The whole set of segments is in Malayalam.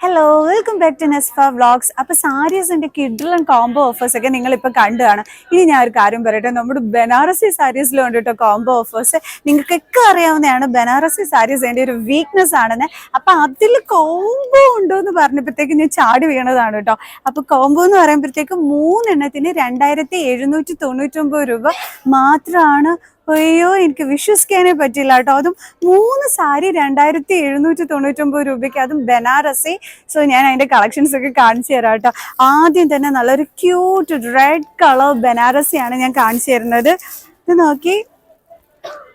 Hello welcome back to Nesfa vlogs അപ്പൊ സാരീസിന്റെ കിഡിലും കോംബോ ഓഫേഴ്സ് ഒക്കെ നിങ്ങൾ ഇപ്പൊ കണ്ടു കാണും ഇനി ഞാൻ ഒരു കാര്യം പറയട്ടെ. നമ്മുടെ ബനാറസി സാരീസിലും ഉണ്ട് കേട്ടോ കോംബോ ഓഫേഴ്സ് നിങ്ങൾക്കൊക്കെ അറിയാവുന്നതാണ് ബനാറസി സാരീസ് എന്റെ ഒരു വീക്ക്നെസ് ആണെന്ന്. അപ്പൊ അതിൽ കോംബോ ഉണ്ടോ എന്ന് പറഞ്ഞപ്പോഴത്തേക്ക് ഞാൻ ചാടി വീണതാണ് കേട്ടോ. അപ്പൊ കോംബോ എന്ന് പറയുമ്പോഴത്തേക്ക് മൂന്നെണ്ണത്തിന് രണ്ടായിരത്തി എഴുന്നൂറ്റി തൊണ്ണൂറ്റൊമ്പത് രൂപ മാത്രമാണ് അയ്യോ എനിക്ക് വിശ്വസിക്കാനേ പറ്റില്ല കേട്ടോ. അതും മൂന്ന് സാരി രണ്ടായിരത്തി എഴുന്നൂറ്റി തൊണ്ണൂറ്റൊമ്പത് രൂപയ്ക്ക്. അതും ബനാറസി. സോ ഞാൻ അതിന്റെ കളക്ഷൻസ് ഒക്കെ കാണിച്ചു തരാം കേട്ടോ. ആദ്യം തന്നെ നല്ലൊരു ക്യൂട്ട് റെഡ് കളർ ബനാറസിയാണ് ഞാൻ കാണിച്ചു തരുന്നത്. ഇത് നോക്കി.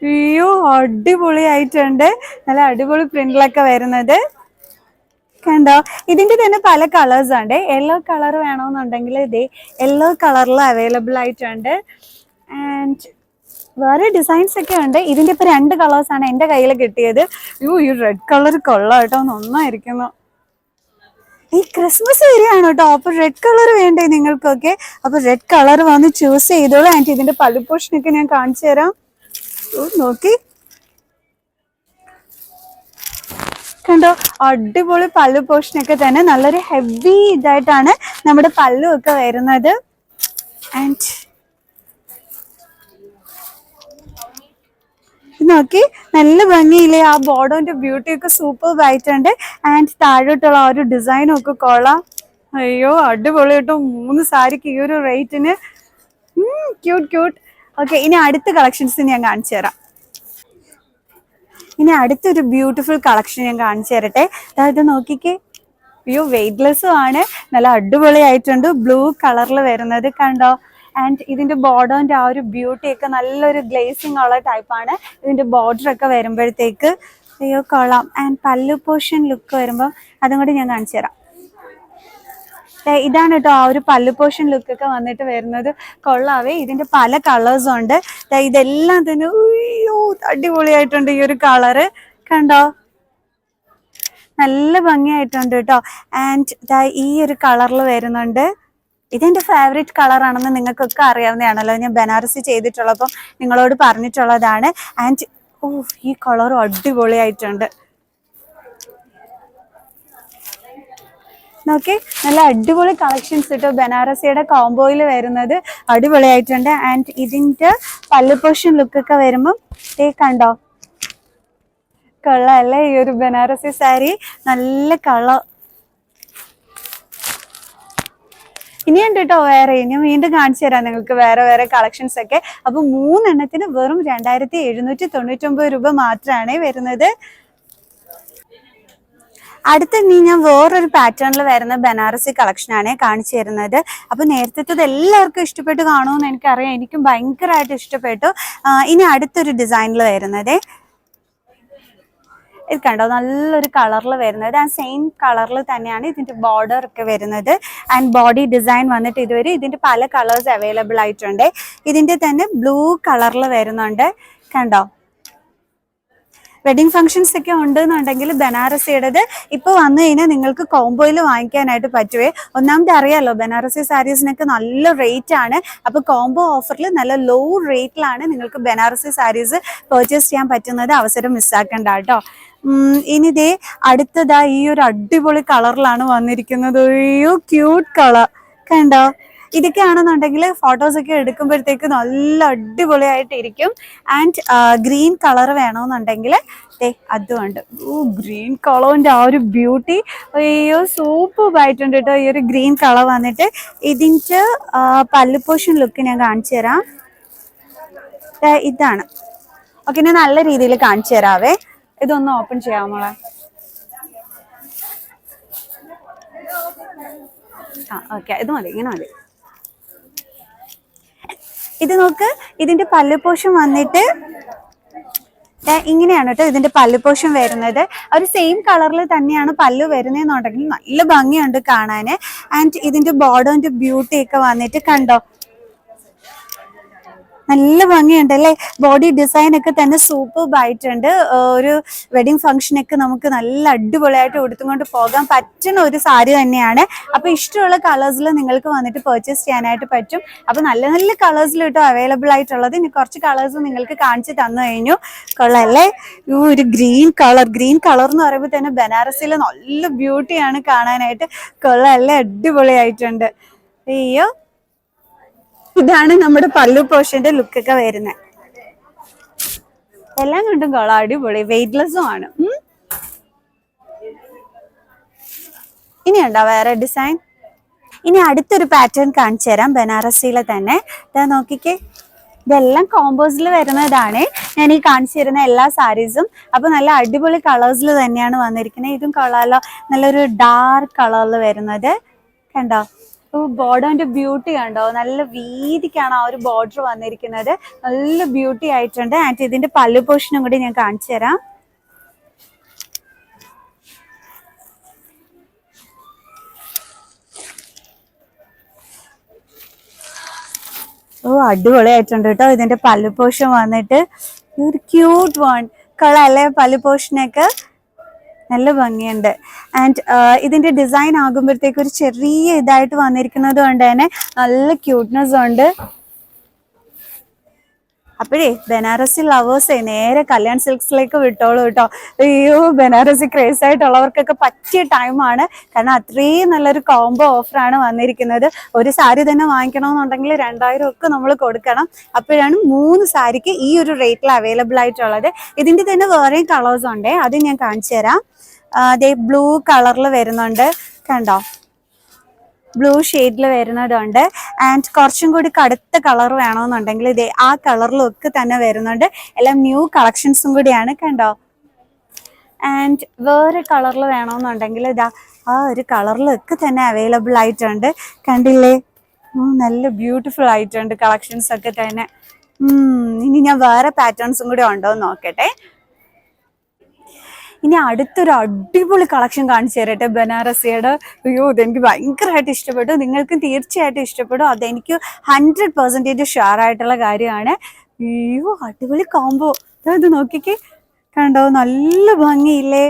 അയ്യോ അടിപൊളിയായിട്ടുണ്ട്. നല്ല അടിപൊളി പ്രിന്റിലൊക്കെ വരുന്നത്. കണ്ടോ? ഇതിന്റെ തന്നെ പല കളേഴ്സ് ഉണ്ട്. യെല്ലോ കളർ വേണമെന്നുണ്ടെങ്കിൽ ഇതേ യെല്ലോ കളറിൽ അവൈലബിൾ ആയിട്ടുണ്ട്. ആൻഡ് വേറെ ഡിസൈൻസ് ഒക്കെ ഉണ്ട്. ഇതിന്റെ ഇപ്പൊ രണ്ട് കളേഴ്സ് ആണ് എന്റെ കയ്യിൽ കിട്ടിയത്. യൂ ഈ റെഡ് കളർ കൊള്ളാം കേട്ടോ നന്നായിരിക്കുന്നു. ഈ ക്രിസ്മസ് വരികയാണ് കേട്ടോ. അപ്പൊ റെഡ് കളർ വേണ്ടേ നിങ്ങൾക്കൊക്കെ? അപ്പൊ റെഡ് കളർ വന്ന് ചൂസ് ചെയ്തോളൂ. ആന്റി ഇതിന്റെ പല്ലു പോർഷനൊക്കെ ഞാൻ കാണിച്ചു തരാം. നോക്കി. കണ്ടോ? അടിപൊളി പല്ലു പോർഷനൊക്കെ തന്നെ. നല്ലൊരു ഹെവി ഇതായിട്ടാണ് നമ്മുടെ പല്ലു ഒക്കെ വരുന്നത്. ആൻഡ് നോക്കി. നല്ല ഭംഗിയില്ലേ? ആ ബോർഡോന്റെ ബ്യൂട്ടി ഒക്കെ സൂപ്പർ ആയിട്ടുണ്ട് ആൻഡ് താഴോട്ടുള്ള ആ ഒരു ഡിസൈനും ഒക്കെ കൊള്ളാം. അയ്യോ അടിപൊളി കിട്ടും മൂന്ന് സാരിക്ക് ഈ ഒരു റേറ്റിന് ക്യൂട്ട് ക്യൂട്ട് ഓക്കെ ഇനി അടുത്ത കളക്ഷൻസ് ഞാൻ കാണിച്ചു തരാം. ഇനി അടുത്തൊരു ബ്യൂട്ടിഫുൾ കളക്ഷൻ ഞാൻ കാണിച്ചു തരട്ടെ. അതായത് നോക്കിക്കേ. അയ്യോ വെയിറ്റ്ലെസ്സും ആണ്. നല്ല അടിപൊളിയായിട്ടുണ്ട്. ബ്ലൂ കളറിൽ വരുന്നത് കണ്ടോ? ആൻഡ് ഇതിന്റെ ബോർഡറിന്റെ ആ ഒരു ബ്യൂട്ടി ഒക്കെ നല്ലൊരു ഗ്ലേസിങ് ഉള്ള ടൈപ്പാണ് ബോർഡർ ഒക്കെ വരുമ്പോഴത്തേക്ക് അയ്യോ കൊള്ളാം. ആൻഡ് പല്ലു പോർഷൻ ലുക്ക് വരുമ്പോൾ അതും കൂടി ഞാൻ കാണിച്ചു തരാം. ഇതാണ് കേട്ടോ ആ ഒരു പല്ലു പോർഷൻ ലുക്ക് ഒക്കെ വന്നിട്ട് വരുന്നത്. കൊള്ളാവേ ഇതിന്റെ പല കളേഴ്സും ഉണ്ട്. ഇതെല്ലാം തന്നെ അയ്യോ അടിപൊളിയായിട്ടുണ്ട് ഈ ഒരു കളറ് കണ്ടോ? നല്ല ഭംഗിയായിട്ടുണ്ട് കേട്ടോ ആൻഡ് ഈ ഒരു കളറിൽ വരുന്നുണ്ട്. ഇതെന്റെ ഫേവറേറ്റ് കളറാണെന്ന് നിങ്ങൾക്കൊക്കെ അറിയാവുന്നതാണല്ലോ. ഞാൻ ബനാറസി ചെയ്തിട്ടുള്ളപ്പം നിങ്ങളോട് പറഞ്ഞിട്ടുള്ളതാണ്. ആൻഡ് ഓ ഈ കളറും അടിപൊളിയായിട്ടുണ്ട്. നോക്കി നല്ല അടിപൊളി കളക്ഷൻസ് കിട്ടും ബനാറസിയുടെ കോംബോയിൽ വരുന്നത് അടിപൊളിയായിട്ടുണ്ട്. ആൻഡ് ഇതിന്റെ പല്ലു പോർഷൻ ലുക്കൊക്കെ വരുമ്പം ദേ കണ്ടോ? കള്ളല്ലേ ഈ ഒരു ബനാറസി സാരി. നല്ല കളർ ഇനിയുണ്ട് കേട്ടോ വേറെ? ഇനി വീണ്ടും കാണിച്ചു തരാം നിങ്ങൾക്ക് വേറെ വേറെ കളക്ഷൻസ് ഒക്കെ. അപ്പൊ മൂന്നെണ്ണത്തിന് വെറും രണ്ടായിരത്തി എഴുന്നൂറ്റി തൊണ്ണൂറ്റി ഒമ്പത് രൂപ മാത്രമാണ് വരുന്നത്. അടുത്ത ഇനി ഞാൻ വേറൊരു പാറ്റേണിൽ വരുന്ന ബനാറസി കളക്ഷനാണ് കാണിച്ചു തരുന്നത്. അപ്പൊ നേരത്തെ എല്ലാവർക്കും ഇഷ്ടപ്പെട്ട് കാണുമെന്ന് എനിക്കറിയാം. എനിക്കും ഭയങ്കരമായിട്ട് ഇഷ്ടപ്പെട്ടു. ഇനി അടുത്തൊരു ഡിസൈനിൽ വരുന്നത്. ഇത് കണ്ടോ? നല്ലൊരു കളറിൽ വരുന്നത്. ആ സെയിം കളറിൽ തന്നെയാണ് ഇതിന്റെ ബോർഡർ ഒക്കെ വരുന്നത്. ആൻഡ് ബോഡി ഡിസൈൻ വന്നിട്ട് ഇതുവരെ ഇതിന്റെ പല കളേഴ്സ് അവൈലബിൾ ആയിട്ടുണ്ട്. ഇതിന്റെ തന്നെ ബ്ലൂ കളറിൽ വരുന്നുണ്ട്. കണ്ടോ? വെഡിങ് ഫംഗ്ഷൻസ് ഒക്കെ ഉണ്ട് എന്നുണ്ടെങ്കിൽ ബനാറസിയുടേത് ഇപ്പൊ വന്നു കഴിഞ്ഞാൽ നിങ്ങൾക്ക് കോംബോയിൽ വാങ്ങിക്കാനായിട്ട് പറ്റുവേ. ഒന്നാമത് അറിയാലോ ബനാറസി സാരീസിനൊക്കെ നല്ല റേറ്റ് ആണ്. അപ്പോൾ കോംബോ ഓഫറിൽ നല്ല ലോ റേറ്റിലാണ് നിങ്ങൾക്ക് ബനാറസി സാരീസ് പർച്ചേസ് ചെയ്യാൻ പറ്റുന്നത്. അവസരം മിസ്സാക്കണ്ട കേട്ടോ. ഇനി ദേ അടുത്തതാ ഈ ഒരു അടിപൊളി കളറിലാണ് വന്നിരിക്കുന്നത്. അയ്യോ ക്യൂട്ട് കളർ. കണ്ടോ? ഇതൊക്കെ ആണെന്നുണ്ടെങ്കിൽ ഫോട്ടോസ് ഒക്കെ എടുക്കുമ്പോഴത്തേക്ക് നല്ല അടിപൊളിയായിട്ട് ഇരിക്കും. ആൻഡ് ഗ്രീൻ കളർ വേണമെന്നുണ്ടെങ്കിൽ അതുമുണ്ട് ഓ ഗ്രീൻ കളറിന്റെ ആ ഒരു ബ്യൂട്ടി അയ്യോ സൂപ്പർ ആയിട്ടുണ്ട് കേട്ടോ ഈ ഒരു ഗ്രീൻ കളർ വന്നിട്ട്. ഇതിന്റെ പല്ലു പോഷൻ ലുക്ക് ഞാൻ കാണിച്ചു തരാം. ഇതാണ്. ഓക്കെ ഞാൻ നല്ല രീതിയിൽ കാണിച്ചു തരാവേ. ഇതൊന്ന് ഓപ്പൺ ചെയ്യാമോളെ ആ ഓക്കെ. ഇത് മതി ഇങ്ങനെ മതി. ഇത് നോക്ക് ഇതിന്റെ പല്ലു പോഷൻ വന്നിട്ട് ഇങ്ങനെയാണ് കേട്ടോ ഇതിന്റെ പല്ലു പോഷൻ വരുന്നത്. ഒരു സെയിം കളറിൽ തന്നെയാണ് പല്ല് വരുന്നതെന്നുണ്ടെങ്കിൽ നല്ല ഭംഗിയുണ്ട് കാണാന്. ആൻഡ് ഇതിന്റെ ബോർഡറിന്റെ ബ്യൂട്ടി ഒക്കെ വന്നിട്ട് കണ്ടോ നല്ല ഭംഗിയുണ്ട് അല്ലേ? ബോഡി ഡിസൈൻ ഒക്കെ തന്നെ സൂപ്പർബ് ആയിട്ടുണ്ട്. ഒരു വെഡിങ് ഫംഗ്ഷൻ ഒക്കെ നമുക്ക് നല്ല അടിപൊളിയായിട്ട് ഉടുത്തുകൊണ്ട് പോകാൻ പറ്റുന്ന ഒരു സാരി തന്നെയാണ്. അപ്പൊ ഇഷ്ടമുള്ള കളേഴ്സിൽ നിങ്ങൾക്ക് വന്നിട്ട് പർച്ചേസ് ചെയ്യാനായിട്ട് പറ്റും. അപ്പൊ നല്ല നല്ല കളേഴ്സിൽ കേട്ടോ അവൈലബിൾ ആയിട്ടുള്ളത്. ഇനി കുറച്ച് കളേഴ്സ് നിങ്ങൾക്ക് കാണിച്ചു തന്നു കഴിഞ്ഞു. കൊള്ളല്ലേ? ഈ ഒരു ഗ്രീൻ കളർ ഗ്രീൻ കളർ എന്ന് പറയുമ്പോൾ തന്നെ ബനാറസിൽ നല്ല ബ്യൂട്ടിയാണ് കാണാനായിട്ട്. കൊള്ളല്ലേ? അടിപൊളിയായിട്ടുണ്ട്. അയ്യോ. ഇതാണ് നമ്മുടെ പല്ലു പോഷന്റെ ലുക്കൊക്കെ വരുന്നത്. എല്ലാം കൊണ്ടും കൊള്ളാം അടിപൊളി. വെയിറ്റ്ലെസ്സും ആണ്. ഇനി ഇനിയുണ്ടോ വേറെ ഡിസൈൻ ഇനി അടുത്തൊരു പാറ്റേൺ കാണിച്ചു തരാം ബനാറസിയിലെ തന്നെ. ഇതാ നോക്കിക്കേ. ഇതെല്ലാം കോമ്പോസിൽ വരുന്നതാണ്. ഞാൻ ഈ കാണിച്ചു തരുന്ന എല്ലാ സാരീസും അപ്പൊ നല്ല അടിപൊളി കളേഴ്സിൽ തന്നെയാണ് വന്നിരിക്കുന്നത്. ഇതും കൊള്ളാലോ. നല്ലൊരു ഡാർക്ക് കളറിൽ വരുന്നത്. കണ്ടോ? ബോർഡറിന്റെ ബ്യൂട്ടി കണ്ടോ? നല്ല വീതിക്കാണ് ആ ഒരു ബോർഡർ വന്നിരിക്കുന്നത്. നല്ല ബ്യൂട്ടി ആയിട്ടുണ്ട്. ആൻഡ് ഇതിന്റെ പല്ലു പോഷനും കൂടി ഞാൻ കാണിച്ചു തരാം. ഓ അടിപൊളിയായിട്ടുണ്ട് കേട്ടോ. ഇതിന്റെ പല്ലു പോഷൻ വന്നിട്ട്. ഒരു ക്യൂട്ട് വൺ കളല്ലേ പല്ലു പോഷനൊക്കെ നല്ല ഭംഗിയുണ്ട്. ആൻഡ് ഇതിന്റെ ഡിസൈൻ ആകുമ്പോഴത്തേക്ക് ഒരു ചെറിയ ഇതായിട്ട് വന്നിരിക്കുന്നത് കൊണ്ട് തന്നെ നല്ല ക്യൂട്ട്നെസ് ഉണ്ട്. അപ്പോഴേ ബനാറസി ലവേഴ്സേ നേരെ കല്യാൺ സിൽക്സിലേക്ക് വിട്ടോളൂ കേട്ടോ. അയ്യോ ബനാറസി ക്രേസ് ആയിട്ടുള്ളവർക്കൊക്കെ പറ്റിയ ടൈമാണ് കാരണം അത്രയും നല്ലൊരു കോംബോ ഓഫറാണ് വന്നിരിക്കുന്നത്. ഒരു സാരി തന്നെ വാങ്ങിക്കണമെന്നുണ്ടെങ്കിൽ രണ്ടായിരം ഒക്കെ നമ്മൾ കൊടുക്കണം. അപ്പോഴാണ് മൂന്ന് സാരിക്ക് ഈ ഒരു റേറ്റിൽ അവൈലബിൾ ആയിട്ടുള്ളത്. ഇതിന്റെ തന്നെ വേറെയും കളേഴ്സ് ഉണ്ട് അത് ഞാൻ കാണിച്ചു തരാം. അതേ ബ്ലൂ കളറിൽ വരുന്നുണ്ട്. കണ്ടോ? ബ്ലൂ ഷെയ്ഡിൽ വരുന്നതുണ്ട്. ആൻഡ് കുറച്ചും കൂടി കടുത്ത കളർ വേണമെന്നുണ്ടെങ്കിൽ ഇതേ ആ കളറിലൊക്കെ തന്നെ വരുന്നുണ്ട്. എല്ലാം ന്യൂ കളക്ഷൻസും കൂടിയാണ് കണ്ടോ? ആൻഡ് വേറെ കളറിൽ വേണമെന്നുണ്ടെങ്കിൽ ഇതാ ആ ഒരു കളറിലൊക്കെ തന്നെ അവൈലബിൾ ആയിട്ടുണ്ട്. കണ്ടില്ലേ? നല്ല ബ്യൂട്ടിഫുൾ ആയിട്ടുണ്ട് കളക്ഷൻസ് ഒക്കെ തന്നെ. ഇനി ഞാൻ വേറെ പാറ്റേൺസും കൂടി ഉണ്ടോ എന്ന് നോക്കട്ടെ. ഇനി അടുത്തൊരു അടിപൊളി കളക്ഷൻ കാണിച്ചു തരട്ടെ ബനാറസിയുടെ. അയ്യോ ഇതെനിക്ക് ഭയങ്കരമായിട്ട് ഇഷ്ടപ്പെട്ടു. നിങ്ങൾക്കും തീർച്ചയായിട്ടും ഇഷ്ടപ്പെടും. അതെനിക്ക് ഹൺഡ്രഡ് പെർസെന്റേജ് ഷുവർ ആയിട്ടുള്ള കാര്യമാണ്. അയ്യോ അടിപൊളി കോംബോ ഇത് നോക്കിക്കേ. കണ്ടോ നല്ല ഭംഗിയില്ലേ?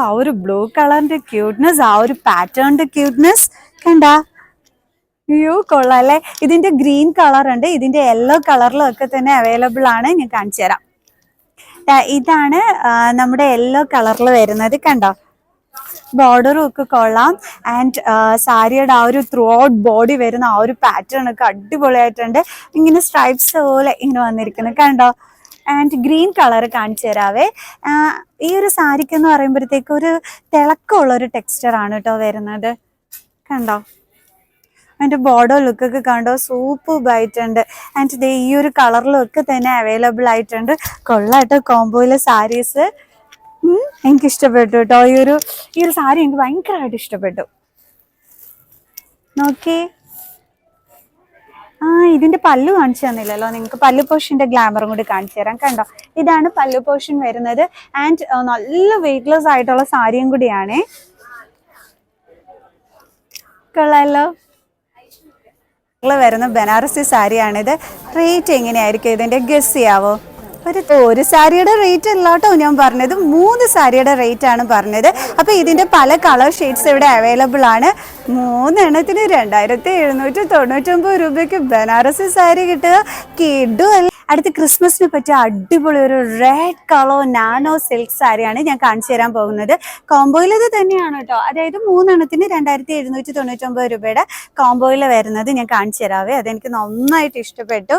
ആ ഒരു ബ്ലൂ കളറിന്റെ ക്യൂട്ട്നെസ് ആ ഒരു പാറ്റേണിന്റെ ക്യൂട്ട്നെസ് കണ്ടാ? അയ്യോ കൊള്ളാം അല്ലേ? ഇതിന്റെ ഗ്രീൻ കളർ ഉണ്ട്. ഇതിന്റെ യെല്ലോ കളറിലും ഒക്കെ തന്നെ അവൈലബിൾ ആണ്. ഞാൻ കാണിച്ചു തരാം. ഇതാണ് നമ്മുടെ യെല്ലോ കളറിൽ വരുന്നത് കണ്ടോ? ബോർഡറും ഒക്കെ കൊള്ളാം. ആൻഡ് സാരിയുടെ ആ ഒരു ത്രൂ ഔട്ട് ബോഡി വരുന്ന ആ ഒരു പാറ്റേൺ ഒക്കെ അടിപൊളിയായിട്ടുണ്ട്. ഇങ്ങനെ സ്ട്രൈപ്സ് പോലെ ഇങ്ങനെ വന്നിരിക്കുന്നത് കണ്ടോ? ആൻഡ് ഗ്രീൻ കളർ കാണിച്ചു തരാവേ. ഈ ഒരു സാരിക്ക് എന്ന് പറയുമ്പോഴത്തേക്ക് ഒരു തിളക്കമുള്ള ഒരു ടെക്സ്ചർ ആണ് കേട്ടോ വരുന്നത്. കണ്ടോ? അതിന്റെ ബോർഡർ ലുക്കൊക്കെ കണ്ടോ? സൂപ്പർ ആയിട്ടുണ്ട് ആൻഡ് ഇത് ഈ ഒരു കളറിലൊക്കെ തന്നെ അവൈലബിൾ ആയിട്ടുണ്ട്. കൊള്ളാട്ടോ കോംബോയിലെ സാരീസ് എനിക്ക് ഇഷ്ടപ്പെട്ടു കേട്ടോ. ഈ ഒരു ഈ ഒരു സാരി എനിക്ക് ഭയങ്കരമായിട്ട് ഇഷ്ടപ്പെട്ടു. നോക്കേ. ആ ഇതിന്റെ പല്ലു കാണിച്ചു തന്നില്ലല്ലോ. നിങ്ങൾക്ക് പല്ലു പോഷന്റെ ഗ്ലാമറും കൂടി കാണിച്ചു തരാം കണ്ടോ? ഇതാണ് പല്ലു പോഷൻ വരുന്നത്. ആൻഡ് നല്ല വെയിറ്റ്ലെസ് ആയിട്ടുള്ള സാരിയും കൂടിയാണേ. കൊള്ളാലോ. വരുന്ന ബനാറസി സാരിയാണിത് റേറ്റ് എങ്ങനെയായിരിക്കും ഇതിന്റെ ഗസ് ചെയ്യാവോ? ഒരു ഒരു സാരിയുടെ റേറ്റ് അല്ലാട്ടോ ഞാൻ പറഞ്ഞത്. മൂന്ന് സാരിയുടെ റേറ്റ് ആണ് പറഞ്ഞത്. അപ്പൊ ഇതിന്റെ പല കളർ ഷെയ്ഡ്സ് ഇവിടെ അവൈലബിൾ ആണ്. മൂന്നെണ്ണത്തിന് രണ്ടായിരത്തി എഴുന്നൂറ്റി തൊണ്ണൂറ്റൊമ്പത് രൂപയ്ക്ക് ബനാറസി സാരി കിട്ടുക. കിഡു അല്ല. അടുത്ത ക്രിസ്മസിന് പറ്റിയ അടിപൊളി ഒരു റെഡ് കളർ നാനോ സിൽക്ക് സാരിയാണ് ഞാൻ കാണിച്ചു തരാൻ പോകുന്നത്. കോംബോയിൽ ഇത് തന്നെയാണ് കേട്ടോ. അതായത് മൂന്നെണ്ണത്തിന് രണ്ടായിരത്തി എഴുന്നൂറ്റി തൊണ്ണൂറ്റൊമ്പത് രൂപയുടെ കോംബോയിൽ വരുന്നത് ഞാൻ കാണിച്ചു തരാവേ. അതെനിക്ക് നന്നായിട്ട് ഇഷ്ടപ്പെട്ടു.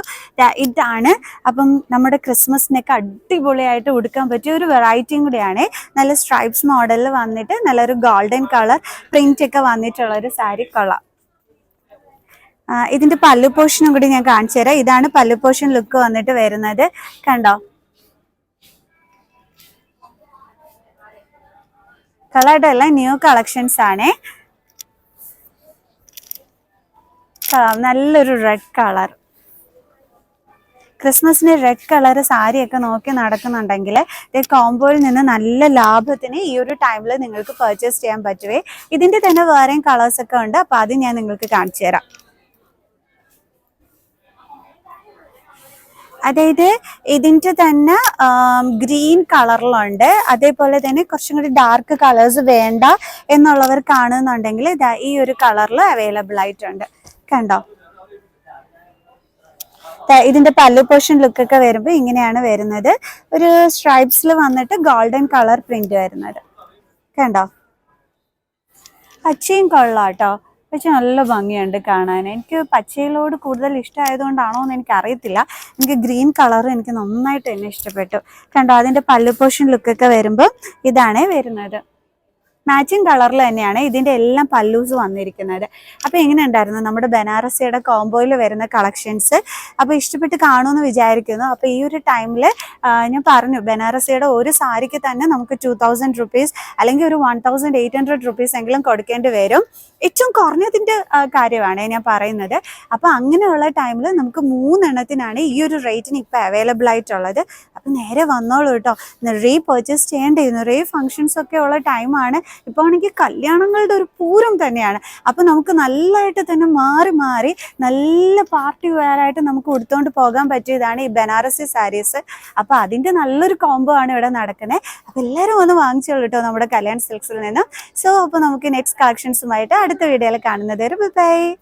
ഇതാണ്. അപ്പം നമ്മുടെ ക്രിസ്മസിനൊക്കെ അടിപൊളിയായിട്ട് ഉടുക്കാൻ പറ്റിയ ഒരു വെറൈറ്റിയും കൂടിയാണ്. നല്ല സ്ട്രൈപ്സ് മോഡലിൽ വന്നിട്ട് നല്ലൊരു ഗോൾഡൻ കളർ പ്രിന്റ് ഒക്കെ വന്നിട്ടുള്ള ഒരു സാരി കൊള്ളാം. ഇതിന്റെ പല്ലു പോർഷനും കൂടി ഞാൻ കാണിച്ചു തരാം. ഇതാണ് പല്ലു പോർഷൻ ലുക്ക് വന്നിട്ട് വരുന്നത്. കണ്ടോ? കളറുടെല്ലാം ന്യൂ കളക്ഷൻസ് ആണേ. നല്ലൊരു റെഡ് കളർ. ക്രിസ്മസിന് റെഡ് കളർ സാരിയൊക്കെ നോക്കി നടക്കുന്നുണ്ടെങ്കിൽ ഇത് കോംബോയിൽ നിന്ന് നല്ല ലാഭത്തിന് ഈ ഒരു ടൈമിൽ നിങ്ങൾക്ക് പർച്ചേസ് ചെയ്യാൻ പറ്റുവേ. ഇതിന്റെ തന്നെ വേറെയും കളേഴ്സ് ഒക്കെ ഉണ്ട്. അപ്പൊ അത് ഞാൻ നിങ്ങൾക്ക് കാണിച്ചു തരാം. അതായത് ഇതിന്റെ തന്നെ ഗ്രീൻ കളറിലുണ്ട്. അതേപോലെ തന്നെ കുറച്ചും കൂടി ഡാർക്ക് കളേഴ്സ് വേണ്ട എന്നുള്ളവർ കാണുന്നുണ്ടെങ്കിൽ ഇതാ ഈ ഒരു കളറിൽ അവൈലബിൾ ആയിട്ടുണ്ട്. കണ്ടോ? ഇതിന്റെ പല്ലു പോർഷൻ ലുക്കൊക്കെ വരുമ്പോൾ ഇങ്ങനെയാണ് വരുന്നത്. ഒരു സ്ട്രൈപ്സിൽ വന്നിട്ട് ഗോൾഡൻ കളർ പ്രിന്റ് വരുന്നത്. കണ്ടോ? അച്ചയും കൊള്ളാം കേട്ടോ. പക്ഷെ നല്ല ഭംഗിയുണ്ട് കാണാൻ. എനിക്ക് പച്ചയിലോട് കൂടുതൽ ഇഷ്ടമായതുകൊണ്ടാണോ എന്ന് എനിക്ക് അറിയത്തില്ല എനിക്ക് ഗ്രീൻ കളർ എനിക്ക് നന്നായിട്ട് തന്നെ ഇഷ്ടപ്പെട്ടു. കണ്ടോ അതിന്റെ പല്ലു പോഷൻ ലുക്കൊക്കെ വരുമ്പോൾ ഇതാണ് വരുന്നത്. മാച്ചിങ് കളറിൽ തന്നെയാണ് ഇതിന്റെ എല്ലാം പല്ലൂസ് വന്നിരിക്കുന്നത്. അപ്പോൾ എങ്ങനെ ഉണ്ടായിരുന്നു നമ്മുടെ ബനാറസിയുടെ കോംബോയിൽ വരുന്ന കളക്ഷൻസ് അപ്പോൾ ഇഷ്ടപ്പെട്ട് കാണുമെന്ന് വിചാരിക്കുന്നു. അപ്പോൾ ഈ ഒരു ടൈമിൽ ഞാൻ പറഞ്ഞു ബനാറസിയുടെ ഒരു സാരിക്ക് തന്നെ നമുക്ക് ടു തൗസൻഡ് റുപ്പീസ് അല്ലെങ്കിൽ ഒരു one thousand eight hundred rupees എങ്കിലും കൊടുക്കേണ്ടി വരും. ഏറ്റവും കുറഞ്ഞതിന്റെ കാര്യമാണ് ഞാൻ പറയുന്നത്. അപ്പോൾ അങ്ങനെയുള്ള ടൈമിൽ നമുക്ക് മൂന്നെണ്ണത്തിനാണ് ഈ ഒരു റേറ്റിന് ഇപ്പോൾ അവൈലബിൾ ആയിട്ടുള്ളത്. അപ്പം നേരെ വന്നോളൂ കേട്ടോ റീ പർച്ചേസ് ചെയ്യേണ്ടി നിറയെ ഫങ്ഷൻസ് ഒക്കെ ഉള്ള ടൈമാണ് ഇപ്പോൾ ആണെങ്കിൽ കല്യാണങ്ങളുടെ ഒരു പൂരം തന്നെയാണ്. അപ്പോൾ നമുക്ക് നല്ലതായിട്ട് തന്നെ മാറി മാറി നല്ല പാർട്ടി വെയറായിട്ട് നമുക്ക് ഉടുത്തോണ്ട് പോകാൻ പറ്റിയതാണ് ഈ ബനാറസി സാരീസ് അപ്പൊ അതിന്റെ നല്ലൊരു കോംബോ ആണ് ഇവിടെ നടക്കുന്നത് അപ്പൊ എല്ലാവരും ഒന്ന് വാങ്ങിച്ചോളൂ കേട്ടോ നമ്മുടെ കല്യാൺ സിൽക്സിൽ നിന്നും. സോ അപ്പൊ നമുക്ക് നെക്സ്റ്റ് കളക്ഷൻസുമായിട്ട് അടുത്ത വീഡിയോയിൽ കാണുന്നത് ബൈ